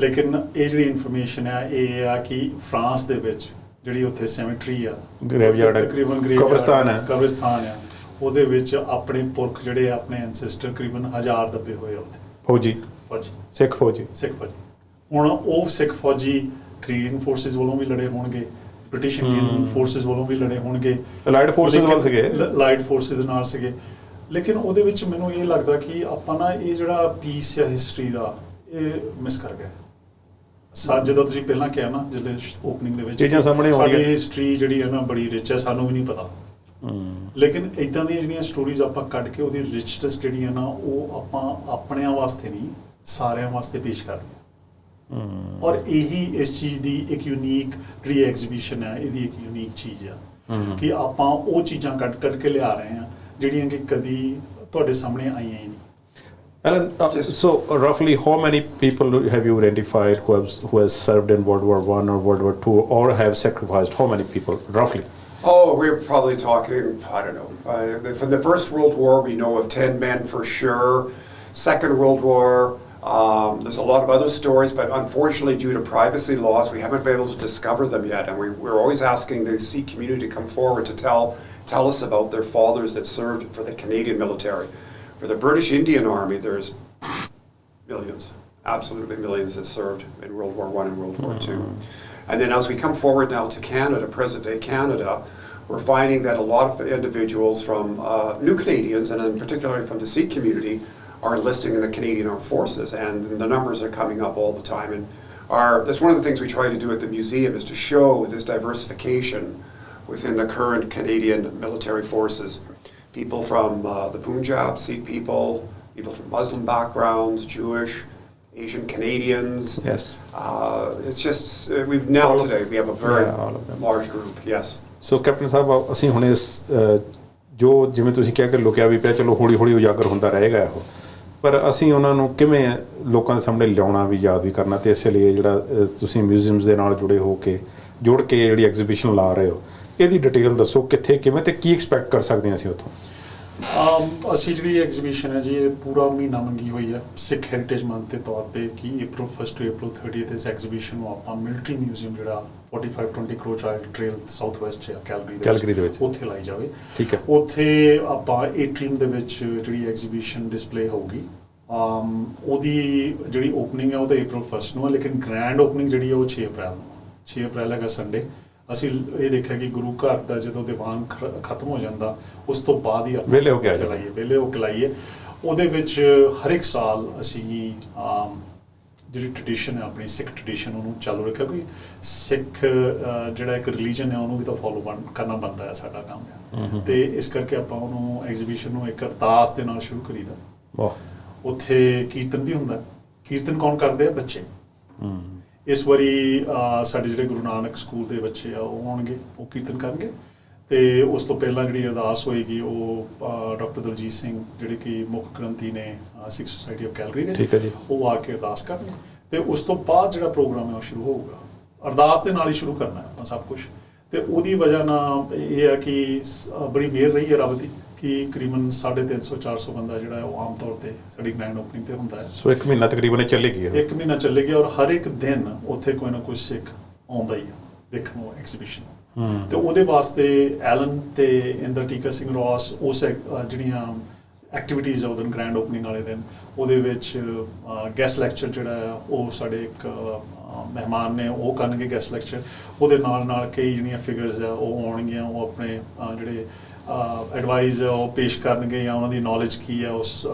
ਲੇਕਿਨ ਇਹ ਜਿਹੜੀ ਇਨਫੋਰਮੇਸ਼ਨ ਆ ਇਹ ਆ ਕਿ ਫਰਾਂਸ ਦੇ ਵਿੱਚ ਜਿਹੜੀ ਉੱਥੇ ਸੈਮੇਟਰੀ ਆ Graveyard ਆ, ਤਕਰੀਬਨ graveyard ਕਬਰਸਤਾਨ ਆ। ਕਬਰਸਤਾਨ ਆ ਉਹਦੇ ਵਿੱਚ ਆਪਣੇ ਪੁਰਖ ਜਿਹੜੇ ਆ, ਆਪਣੇ ਐਂਸੈਸਟਰ ਤਕਰੀਬਨ ਹਜ਼ਾਰ ਦੱਬੇ ਹੋਏ ਆ ਉੱਥੇ ਫੌਜੀ ਫੌਜੀ ਸਿੱਖ ਫੌਜੀ ਸਿੱਖ ਫੌਜੀ ਹੁਣ ਉਹ ਸਿੱਖ ਫੌਜੀ ਕੈਨੇਡੀਅਨ ਫੋਰਸਿਸ ਵੱਲੋਂ ਵੀ ਲੜੇ ਹੋਣਗੇ ਬ੍ਰਿਟਿਸ਼ ਇੰਡੀਅਨ ਫੋਰਸਿਸ ਵੱਲੋਂ ਵੀ ਲੜੇ ਹੋਣਗੇ। Allied forces ਵੱਲ ਸੀਗੇ। ਲਾਈਟ ਫੋਰਸਿਸ ਦੇ ਨਾਲ ਸੀਗੇ। ਲੇਕਿਨ ਉਹਦੇ ਵਿੱਚ ਮੈਨੂੰ ਇਹ ਲੱਗਦਾ ਕਿ ਆਪਾਂ ਨਾ ਇਹ ਜਿਹੜਾ ਪੀਸ ਜਾਂ ਹਿਸਟਰੀ ਦਾ ਇਹ ਮਿਸ ਕਰ ਗਏ। ਸਾ ਜਦੋਂ ਤੁਸੀਂ ਪਹਿਲਾਂ ਕਿਹਾ ਨਾ ਜਿਹੜੇ ਓਪਨਿੰਗ ਦੇ ਵਿੱਚ ਚੀਜ਼ਾਂ ਸਾਹਮਣੇ ਆਉਂਦੀਆਂ। ਸਾਡੀ ਹਿਸਟਰੀ ਜਿਹੜੀ ਹੈ ਨਾ ਬੜੀ ਰਿਚ ਹੈ ਸਾਨੂੰ ਵੀ ਨਹੀਂ ਪਤਾ। ਲੇਕਿਨ ਇਦਾਂ ਦੀਆਂ ਜਿਹੜੀਆਂ ਸਟੋਰੀਜ਼ ਆਪਾਂ ਕੱਢ ਕੇ ਉਹਦੀ ਰਿਚਨੈਸ ਜਿਹੜੀ ਹੈ ਨਾ ਉਹ ਆਪਾਂ ਆਪਣਿਆਂ ਵਾਸਤੇ ਨਹੀਂ ਸਾਰਿਆਂ ਵਾਸਤੇ ਪੇਸ਼ ਕਰਦੇ ਹਾਂ। ਔਰ ਇਹੀ ਇਸ ਚੀਜ਼ ਦੀ ਇੱਕ ਯੂਨੀਕ ਜਿਹੜੀ ਐਗਜ਼ੀਬਿਸ਼ਨ ਹੈ ਇਹਦੀ ਇੱਕ ਯੂਨੀਕ ਚੀਜ਼ ਆ ਕਿ ਆਪਾਂ ਉਹ ਚੀਜ਼ਾਂ ਕੱਢ ਕੱਢ ਕੇ ਲਿਆ ਰਹੇ ਹਾਂ ਜਿਹੜੀਆਂ ਕਿ ਕਦੀ ਤੁਹਾਡੇ ਸਾਹਮਣੇ ਆਈਆਂ ਹੀ ਨਹੀਂ Alan, uh, Yes. so uh, roughly how many people do- have you identified who have who has served in World War One or World War Two or have sacrificed? How many people roughly? Oh, we're probably talking, I don't know. Uh, the- from the First World War, we know of 10 men for sure. Second World War, um, there's a lot of other stories, but unfortunately, due to privacy laws, we haven't been able to discover them yet. And we, we're always asking the Sikh community to come forward to tell, tell us about their fathers that served for the Canadian military. For the British Indian Army, there's millions, absolutely millions that served in World War One and World War Two. And then as we come forward now to Canada, present day Canada, we're finding that a lot of individuals from uh, new Canadians, and in particular from the Sikh community, are enlisting in the Canadian Armed Forces, and the numbers are coming up all the time. And our, that's one of the things we try to do at the museum is to show this diversification within the current Canadian military forces. People from uh, the Punjab, Sikh people, people from Muslim backgrounds, Jewish, Asian Canadians. Yes. Uh, it's just, uh, we've now All of- today, we have a very Yeah, all of them. large group, yes. So captain sahib ਅਸੀਂ ਹੁਣ ਇਸ ਅਹ, ਜੋ ਜਿਵੇਂ ਤੁਸੀਂ ਕਿਹਾ ਕਿ ਲੁਕਿਆ ਵੀ ਪਿਆ ਚਲੋ ਹੌਲੀ ਹੌਲੀ ਉਜਾਗਰ ਹੁੰਦਾ ਰਹੇਗਾ ਉਹ ਪਰ ਅਸੀਂ ਉਹਨਾਂ ਨੂੰ ਕਿਵੇਂ ਲੋਕਾਂ ਦੇ ਸਾਹਮਣੇ ਲਿਆਉਣਾ ਵੀ, ਯਾਦ ਵੀ ਕਰਨਾ ਤੇ ਇਸ ਲਈ ਜਿਹੜਾ ਤੁਸੀਂ ਮਿਊਜ਼ੀਅਮਸ ਦੇ ਨਾਲ ਜੁੜੇ ਹੋ ਕੇ, ਜੁੜ ਕੇ ਜਿਹੜੀ ਐਗਜ਼ੀਬਿਸ਼ਨ ਲਾ ਰਹੇ ਹੋ, ਇਹਦੀ ਡਿਟੇਲ ਦੱਸੋ ਕਿੱਥੇ, ਕਿਵੇਂ ਤੇ ਕੀ ਐਕਸਪੈਕਟ ਕਰ ਸਕਦੇ ਹਾਂ ਅਸੀਂ ਉੱਥੋਂ? ਆਮ ਅਸੀਂ ਜਿਹੜੀ ਐਗਜ਼ੀਬਿਸ਼ਨ ਹੈ ਜੀ ਇਹ ਪੂਰਾ ਮਹੀਨਾ ਮੰਗੀ ਹੋਈ ਹੈ ਸਿੱਖ ਹੈਰੀਟੇਜ ਮੰਥ ਦੇ ਤੌਰ ਤੇ ਕਿ April 1st to April 30th ਇਸ ਐਗਜ਼ੀਬਿਸ਼ਨ ਨੂੰ ਆਪਾਂ ਮਿਲਟਰੀ ਮਿਊਜ਼ੀਅਮ ਜਿਹੜਾ 4520 Crowchild trail south west ਚ ਕੈਲਗਰੀ ਕੈਲਗਰੀ ਦੇ ਵਿੱਚ। ਉੱਥੇ ਲਾਈ ਜਾਵੇ ਠੀਕ ਹੈ। ਉੱਥੇ ਆਪਾਂ ਏਟਰੀਅਮ ਦੇ ਵਿੱਚ ਜਿਹੜੀ ਐਗਜ਼ੀਬਿਸ਼ਨ ਡਿਸਪਲੇ ਹੋਊਗੀ ਆਮ ਉਹਦੀ ਜਿਹੜੀ ਓਪਨਿੰਗ ਹੈ ਉਹ ਤਾਂ April 1st ਨੂੰ ਹੈ ਲੇਕਿਨ ਗ੍ਰੈਂਡ ਓਪਨਿੰਗ ਜਿਹੜੀ ਹੈ ਉਹ 6 ਅਪ੍ਰੈਲ ਨੂੰ ਹੈ। 6 ਅਪ੍ਰੈਲ ਹੈਗਾ ਸੰਡੇ ਅਸੀਂ ਇਹ ਦੇਖਿਆ ਕਿ ਗੁਰੂ ਘਰ ਦਾ ਜਦੋਂ ਦੀਵਾਨ ਖਤਮ ਹੋ ਜਾਂਦਾ ਉਸ ਤੋਂ ਬਾਅਦ ਹੀ ਆਪਾਂ ਵਿਹਲੇ ਹੋ ਕੇ ਆ ਉੱਥੇ ਜਾਓ। ਲਾਈਏ ਵਿਹਲੇ ਹੋ ਕੇ ਲਾਈਏ। ਉਹਦੇ ਵਿੱਚ ਹਰ ਇੱਕ ਸਾਲ ਅਸੀਂ ਆਮ, ਜਿਹੜੀ ਟ੍ਰੈਡੀਸ਼ਨ ਹੈ ਆਪਣੀ ਸਿੱਖ ਟ੍ਰੈਡੀਸ਼ਨ ਉਹਨੂੰ ਚਾਲੂ ਰੱਖਿਆ ਕੋਈ ਸਿੱਖ ਜਿਹੜਾ ਇੱਕ ਰਿਲੀਜਨ ਹੈ ਉਹਨੂੰ ਵੀ ਤਾਂ ਫੋਲੋ ਕਰਨਾ ਬਣਦਾ ਹੈ ਸਾਡਾ ਕੰਮ। ਹੈ ਤੇ ਇਸ ਕਰਕੇ ਆਪਾਂ ਉਹਨੂੰ ਐਗਜ਼ੀਬਿਸ਼ਨ ਨੂੰ ਇੱਕ ਅਰਦਾਸ ਦੇ ਨਾਲ ਸ਼ੁਰੂ ਕਰੀਦਾ। ਵਾਹ। ਉੱਥੇ ਕੀਰਤਨ ਵੀ ਹੁੰਦਾ। ਕੀਰਤਨ ਕੌਣ ਕਰਦੇ ਆ? ਬੱਚੇ। ਹੂੰ ਇਸ ਵਾਰੀ ਸਾਡੇ ਜਿਹੜੇ ਗੁਰੂ ਨਾਨਕ ਸਕੂਲ ਦੇ ਬੱਚੇ ਆ ਉਹ ਆਉਣਗੇ ਉਹ ਕੀਰਤਨ ਕਰਨਗੇ। ਤੇ ਉਸ ਤੋਂ ਪਹਿਲਾਂ ਜਿਹੜੀ ਅਰਦਾਸ ਹੋਏਗੀ ਉਹ ਡਾਕਟਰ ਦਲਜੀਤ ਸਿੰਘ ਜਿਹੜੇ ਕਿ ਮੁੱਖ ਗ੍ਰੰਥੀ ਨੇ ਸਿੱਖ ਸੁਸਾਇਟੀ ਆਫ ਕੈਲਗਰੀ ਦੇ ਠੀਕ ਹੈ ਜੀ। ਉਹ ਆ ਕੇ ਅਰਦਾਸ ਕਰਨਗੇ। ਤੇ ਉਸ ਤੋਂ ਬਾਅਦ ਜਿਹੜਾ ਪ੍ਰੋਗਰਾਮ ਹੈ ਉਹ ਸ਼ੁਰੂ ਹੋਊਗਾ। ਅਰਦਾਸ ਦੇ ਨਾਲ ਹੀ ਸ਼ੁਰੂ ਕਰਨਾ ਹੈ ਆਪਾਂ ਸਭ ਕੁਝ ਤੇ ਉਹਦੀ ਵਜ੍ਹਾ ਨਾਲ ਇਹ ਹੈ ਕਿ ਬੜੀ ਮਿਹਰ ਰਹੀ ਹੈ ਰੱਬ ਦੀ। ਕਿ ਕਰੀਬਨ 350 400 ਬੰਦਾ ਜਿਹੜਾ ਹੈ ਉਹ ਆਮ ਤੌਰ ਤੇ ਸਾਡੀ ਗ੍ਰੈਂਡ ਓਪਨਿੰਗ ਤੇ ਹੁੰਦਾ ਹੈ। ਸੋ ਇੱਕ ਮਹੀਨਾ ਤਕਰੀਬਨ ਇਹ ਚੱਲੇਗੀ ਇਹ ਇੱਕ ਮਹੀਨਾ ਚੱਲੇਗੀ ਔਰ ਹਰ ਇੱਕ ਦਿਨ ਉੱਥੇ ਕੋਈ ਨਾ ਕੋਈ ਸਿੱਖ ਆਉਂਦਾ ਹੀ ਆ ਦੇਖਣ ਨੂੰ ਐਗਜ਼ੀਬਿਸ਼ਨ ਹੂੰ। ਤੇ ਉਹਦੇ ਵਾਸਤੇ ਐਲਨ ਤੇ ਇੰਦਰ ਟੀਕਾ ਸਿੰਘ ਰੌਸ ਉਸ ਜਿਹੜੀਆਂ ਐਕਟੀਵਿਟੀਜ਼ ਆ ਉਹਦੇ ਗ੍ਰੈਂਡ ਓਪਨਿੰਗ ਵਾਲੇ ਦਿਨ ਉਹਦੇ ਵਿੱਚ ਗੈਸਟ ਲੈਕਚਰ ਜਿਹੜਾ ਆ ਉਹ ਸਾਡੇ ਇੱਕ ਮਹਿਮਾਨ ਨੇ ਉਹ ਕਰਨਗੇ ਗੈਸਟ ਲੈਕਚਰ ਉਹਦੇ ਨਾਲ ਨਾਲ ਕਈ ਜਿਹੜੀਆਂ ਫਿਗਰਸ ਆ ਉਹ ਆਉਣਗੀਆਂ ਉਹ ਆਪਣੇ ਜਿਹੜੇ ਐਡਵਾਈਸ ਉਹ ਪੇਸ਼ ਕਰਨਗੇ ਜਾਂ ਉਹਨਾਂ ਦੀ ਨੌਲੇਜ ਕੀ ਹੈ ਉਸ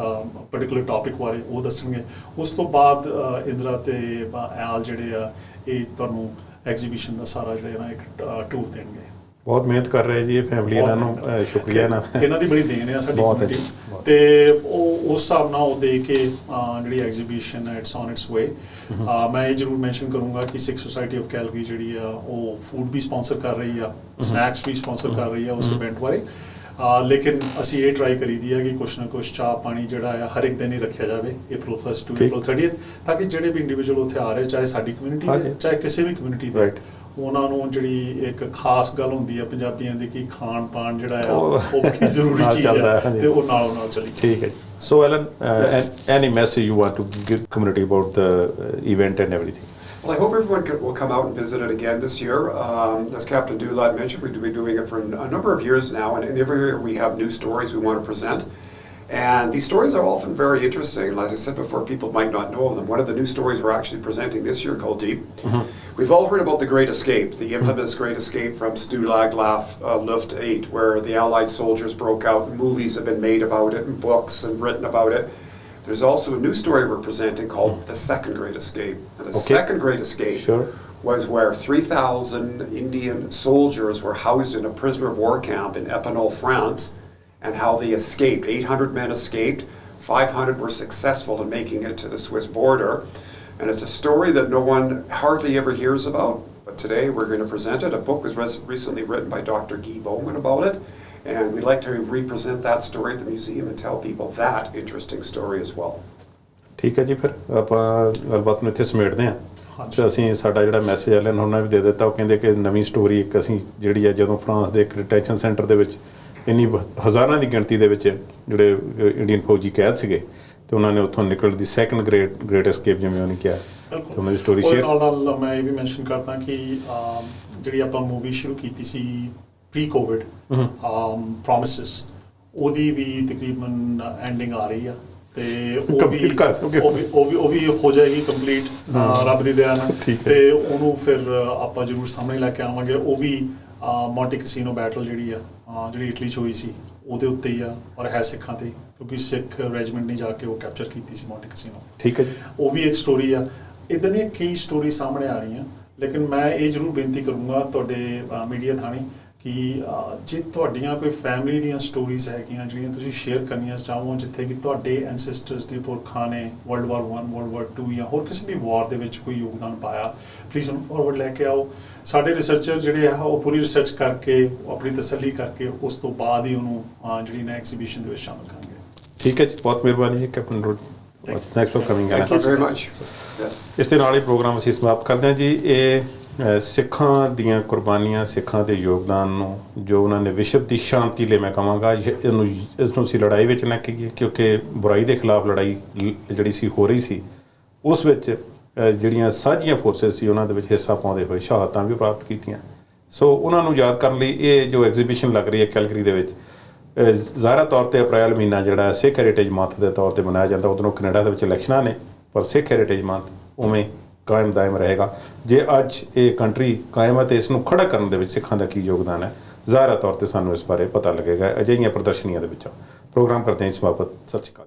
ਪਾਰਟਿਕੂਲਰ ਟੌਪਿਕ ਬਾਰੇ, ਉਹ ਦੱਸਣਗੇ। ਉਸ ਤੋਂ ਬਾਅਦ ਇੰਦਰਾ ਤੇ ਬ- ਐਲ ਜਿਹੜੇ ਆ, ਇਹ ਤੁਹਾਨੂੰ ਐਗਜ਼ੀਬਿਸ਼ਨ ਦਾ ਸਾਰਾ ਜਿਹੜਾ ਨਾ, ਇੱਕ ਟੂਰ ਦੇਣਗੇ। ਬਹੁਤ ਮਿਹਨਤ ਕਰ ਰਹੇ ਜੀ ਇਹ ਫੈਮਿਲੀ ਇਹਨਾਂ ਨੂੰ ਸ਼ੁਕਰੀਆ ਇਹਨਾਂ। ਇਹਨਾਂ ਦੀ ਬੜੀ ਦੇਣ ਆ ਸਾਡੀ ਬਹੁਤ। ਤੇ ਉਹ ਉਸ ਹਿਸਾਬ ਨਾਲ ਉਹ ਦੇ ਕੇ ਜਿਹੜੀ ਐਗਜ਼ੀਬਿਸ਼ਨ ਹੈ ਇਟਸ ਔਨ ਇਟਸ ਵੇ ਮੈਂ ਇਹ ਜ਼ਰੂਰ ਮੈਂਸ਼ਨ ਕਰੂੰਗਾ ਕਿ ਸਿੱਖ ਸੁਸਾਇਟੀ ਆਫ ਕੈਲਗਰੀ ਜਿਹੜੀ ਆ ਉਹ ਫੂਡ ਵੀ ਸਪਾਂਸਰ ਕਰ ਰਹੀ ਆ ਸਨੈਕਸ ਵੀ ਸਪਾਂਸਰ ਕਰ ਰਹੀ ਆ ਉਸ ਇਵੈਂਟ ਬਾਰੇ ਲੇਕਿਨ ਅਸੀਂ ਇਹ ਟਰਾਈ ਕਰੀਦੀ ਆ ਕਿ ਕੁਛ ਨਾ ਕੁਛ ਚਾਹ ਪਾਣੀ ਜਿਹੜਾ ਆ ਹਰ ਇੱਕ ਦਿਨ ਹੀ ਰੱਖਿਆ ਜਾਵੇ April 1st to ਠੀਕ। April 30th ਤਾਂ ਕਿ ਜਿਹੜੇ ਵੀ ਇੰਡੀਵਿਜੂਅਲ ਉੱਥੇ ਆ ਰਹੇ ਚਾਹੇ ਸਾਡੀ ਕਮਿਊਨਿਟੀ। ਦੇ ਚਾਹੇ ਕਿਸੇ ਵੀ ਕਮਿਊਨਿਟੀ ਦੇ. ਉਹਨਾਂ ਨੂੰ ਜਿਹੜੀ ਇੱਕ ਖਾਸ ਗੱਲ ਹੁੰਦੀ ਆ ਪੰਜਾਬੀਆਂ ਦੀ ਕਿ ਖਾਣ ਪਾਣ ਜਿਹੜਾ ਆ ਉਹ ਉਹ ਬੜੀ ਜ਼ਰੂਰੀ ਨਾਲ ਚੀਜ਼ ਚੱਲਦਾ ਹੈ, ਹੈ ਹਾਂਜੀ। ਤੇ ਉਹ ਨਾਲੋਂ ਨਾਲ ਚੱਲੀ ਠੀਕ ਹੈ ਜੀ so Alan any message you want to give community about the event and everything Well, I hope everyone can, will come out and visit it again this year. Um, as Captain Dulad mentioned, we've been doing it for a number of years now, and, and every year we have new stories we want to present. And these stories are often very interesting. And as I said before, people might not know of them. One of the new stories we're actually presenting this year called Deep. We've all heard about the Great Escape, the infamous Great Escape from Stalag uh, Luft 8, where the Allied soldiers broke out. Movies have been made about it, and books and written about it. There's also a new story we're presenting called The Second Great Escape. And the Okay. Second Great Escape Sure. was where 3,000 Indian soldiers were housed in a prisoner of war camp in Epinal, France, and how they escaped. 800 men escaped, 500 were successful in making it to the Swiss border. And it's a story that no one hardly ever hears about, but today we're going to present it. A book was res- recently written by Dr. Guy Bowman about it, and we'd like to represent that story at the museum and tell people that interesting story as well. ਠੀਕ ਹੈ ਜੀ ਫਿਰ ਆਪਾਂ ਗੱਲਬਾਤ ਨੂੰ ਇੱਥੇ ਸਮੇਟਦੇ ਹਾਂ ਹਾਂਜੀ। ਤੇ ਅਸੀਂ ਸਾਡਾ ਜਿਹੜਾ ਮੈਸੇਜ ਐਲਨ ਉਹਨਾਂ ਨੇ ਵੀ ਦੇ ਦਿੱਤਾ ਉਹ ਕਹਿੰਦੇ ਕਿ ਨਵੀਂ ਸਟੋਰੀ ਇੱਕ ਅਸੀਂ ਜਿਹੜੀ ਹੈ ਜਦੋਂ ਫਰਾਂਸ ਦੇ ਇੱਕ ਡਿਟੈਂਸ਼ਨ ਸੈਂਟਰ ਦੇ ਵਿੱਚ ਇੰਨੀ ਹਜ਼ਾਰਾਂ ਦੀ ਗਿਣਤੀ ਦੇ ਵਿੱਚ ਜਿਹੜੇ ਇੰਡੀਅਨ ਫੌਜੀ ਕੈਦ ਸੀਗੇ ਤੇ ਉਹਨਾਂ ਨੇ ਉੱਥੋਂ ਨਿਕਲ ਦੀ ਸੈਕੰਡ ਗ੍ਰੇਟ ਗ੍ਰੇਟ ਐਸਕੇਪ ਜਿਵੇਂ ਉਹਨੇ ਕਿਹਾ ਤੇ ਉਹਨਾਂ ਦੀ ਸਟੋਰੀ ਸ਼ੇਅਰ ਨਾਲ ਨਾਲ ਮੈਂ ਇਹ ਵੀ ਮੈਂਸ਼ਨ ਕਰਦਾ ਕਿ ਅਮ, ਜਿਹੜੀ ਆਪਾਂ ਮੂਵੀ ਸ਼ੁਰੂ ਕੀਤੀ ਸੀ ਪ੍ਰੀ ਕੋਵਿਡ ਪ੍ਰੋਮਿਸਸ ਉਹਦੀ ਵੀ ਤਕਰੀਬਨ ਐਂਡਿੰਗ ਆ ਰਹੀ ਆ ਤੇ ਉਹ ਵੀ। ਉਹ ਵੀ ਉਹ ਵੀ ਉਹ ਵੀ ਹੋ ਜਾਏਗੀ ਕੰਪਲੀਟ ਰੱਬ ਦੀ ਦਇਆ ਨਾਲ। ਤੇ ਉਹਨੂੰ ਫਿਰ ਆਪਾਂ ਜ਼ਰੂਰ ਸਾਹਮਣੇ ਲੈ ਕੇ ਆਵਾਂਗੇ। ਉਹ ਵੀ ਮੌਂਟੀ ਕਸੀਨੋ ਬੈਟਲ ਜਿਹੜੀ ਆ ਜਿਹੜੀ ਇਟਲੀ 'ਚ ਹੋਈ ਸੀ ਉਹਦੇ ਉੱਤੇ ਹੀ ਆ ਔਰ ਹੈ ਸਿੱਖਾਂ ਤੇ ਕਿਉਂਕਿ ਸਿੱਖ ਰੈਜੀਮੈਂਟ ਨੇ ਜਾ ਕੇ ਉਹ ਕੈਪਚਰ ਕੀਤੀ ਸੀ ਮੌਂਟੀ ਕਸੀਨੋ। ਠੀਕ ਹੈ ਜੀ। ਉਹ ਵੀ ਇੱਕ ਸਟੋਰੀ ਆ। ਇਦਾਂ ਦੀਆਂ ਕਈ ਸਟੋਰੀ ਸਾਹਮਣੇ ਆ ਰਹੀਆਂ ਲੇਕਿਨ ਮੈਂ ਇਹ ਜ਼ਰੂਰ ਬੇਨਤੀ ਕਰੂੰਗਾ ਤੁਹਾਡੇ ਮੀਡੀਆ ਥਾਣੀ ਕਿ ਜੇ ਤੁਹਾਡੀਆਂ ਕੋਈ ਫੈਮਿਲੀ ਦੀਆਂ ਸਟੋਰੀਜ਼ ਹੈਗੀਆਂ ਜਿਹੜੀਆਂ ਤੁਸੀਂ ਸ਼ੇਅਰ ਕਰਨੀਆਂ ਚਾਹੋ ਜਿੱਥੇ ਕਿ ਤੁਹਾਡੇ ਐਂਸੈਸਟਰਸ ਦੇ ਪੁਰਖਾਂ ਨੇ ਵਰਲਡ ਵਾਰ 1 ਵਰਲਡ ਵਾਰ 2 ਜਾਂ ਹੋਰ ਕਿਸੇ ਵੀ ਵਾਰ ਦੇ ਵਿੱਚ ਕੋਈ ਯੋਗਦਾਨ ਪਾਇਆ ਪਲੀਜ਼ ਉਹਨੂੰ ਫਾਰਵਰਡ ਲੈ ਕੇ ਆਓ। ਸਾਡੇ ਰਿਸਰਚਰ ਜਿਹੜੇ ਆ ਉਹ ਪੂਰੀ ਰਿਸਰਚ ਕਰਕੇ ਆਪਣੀ ਤਸੱਲੀ ਕਰਕੇ ਉਸ ਤੋਂ ਬਾਅਦ ਹੀ ਉਹਨੂੰ ਜਿਹੜੀ ਨਾ ਐਗਜ਼ੀਬਿਸ਼ਨ ਦੇ ਵਿੱਚ ਸ਼ਾਮਲ ਕਰਨਗੇ ਠੀਕ ਹੈ ਜੀ ਬਹੁਤ ਮਿਹਰਬਾਨੀ ਜੀ captain Rod. Thanks for coming you very much. Yes. ਇਸ ਦੇ ਨਾਲ ਹੀ ਪ੍ਰੋਗਰਾਮ ਅਸੀਂ ਸਮਾਪਤ ਕਰਦੇ ਹਾਂ ਜੀ। ਇਹ ਸਿੱਖਾਂ ਦੀਆਂ ਕੁਰਬਾਨੀਆਂ ਸਿੱਖਾਂ ਦੇ ਯੋਗਦਾਨ ਨੂੰ ਜੋ ਉਹਨਾਂ ਨੇ ਵਿਸ਼ਵ ਦੀ ਸ਼ਾਂਤੀ ਲਈ ਮੈਂ ਕਹਾਂਗਾ ਇਹ- ਇਹਨੂੰ ਇਸ ਨੂੰ ਅਸੀਂ ਲੜਾਈ ਵਿੱਚ ਨਾ ਕਹੀਏ ਕਿਉਂਕਿ ਬੁਰਾਈ ਦੇ ਖਿਲਾਫ ਲੜਾਈ ਜਿਹੜੀ ਸੀ ਹੋ ਰਹੀ ਸੀ ਉਸ ਵਿੱਚ ਜਿਹੜੀਆਂ ਸਾਂਝੀਆਂ ਫੋਰਸਸ ਸੀ, ਉਹਨਾਂ ਦੇ ਵਿੱਚ ਹਿੱਸਾ ਪਾਉਂਦੇ ਹੋਏ ਸ਼ਹਾਦਤਾਂ ਵੀ ਪ੍ਰਾਪਤ ਕੀਤੀਆਂ। ਸੋ ਉਹਨਾਂ ਨੂੰ ਯਾਦ ਕਰਨ ਲਈ ਇਹ ਜੋ ਐਗਜ਼ੀਬਿਸ਼ਨ ਲੱਗ ਰਹੀ ਹੈ ਕੈਲਗਰੀ ਦੇ ਵਿੱਚ, ਅਹ ਜ਼ਾਹਰਾ ਤੌਰ ਤੇ ਅਪ੍ਰੈਲ ਮਹੀਨਾ ਜਿਹੜਾ ਸਿੱਖ ਹੈਰੀਟੇਜ ਮੰਥ ਦੇ ਤੌਰ ਤੇ ਮਨਾਇਆ ਜਾਂਦਾ। ਉਧਰੋਂ ਕੈਨੇਡਾ ਦੇ ਵਿੱਚ ਇਲੈਕਸ਼ਨਾਂ ਨੇ, ਪਰ ਸਿੱਖ ਹੈਰੀਟੇਜ ਮੰਥ ਉਵੇਂ ਕਾਇਮ ਦਾਇਮ ਰਹੇਗਾ। ਜੇ ਅੱਜ ਇਹ ਕੰਟਰੀ ਕਾਇਮ ਹੈ, ਤੇ ਇਸ ਨੂੰ ਖੜਾ ਕਰਨ ਦੇ ਵਿੱਚ ਸਿੱਖਾਂ ਦਾ ਕੀ ਯੋਗਦਾਨ ਹੈ? ਜ਼ਾਹਰਾ ਤੌਰ ਤੇ ਸਾਨੂੰ ਇਸ ਬਾਰੇ ਪਤਾ ਲੱਗੇਗਾ। ਅਜਿਹੀਆਂ ਪ੍ਰਦਰਸ਼ਨੀਆਂ ਦੇ ਵਿੱਚੋਂ ਪ੍ਰੋਗਰਾਮ ਕਰਦੇ ਹਾਂ ਇਸ ਬਾਬਤ। ਸਤਿ ਸ਼੍ਰੀ ਅਕਾਲ।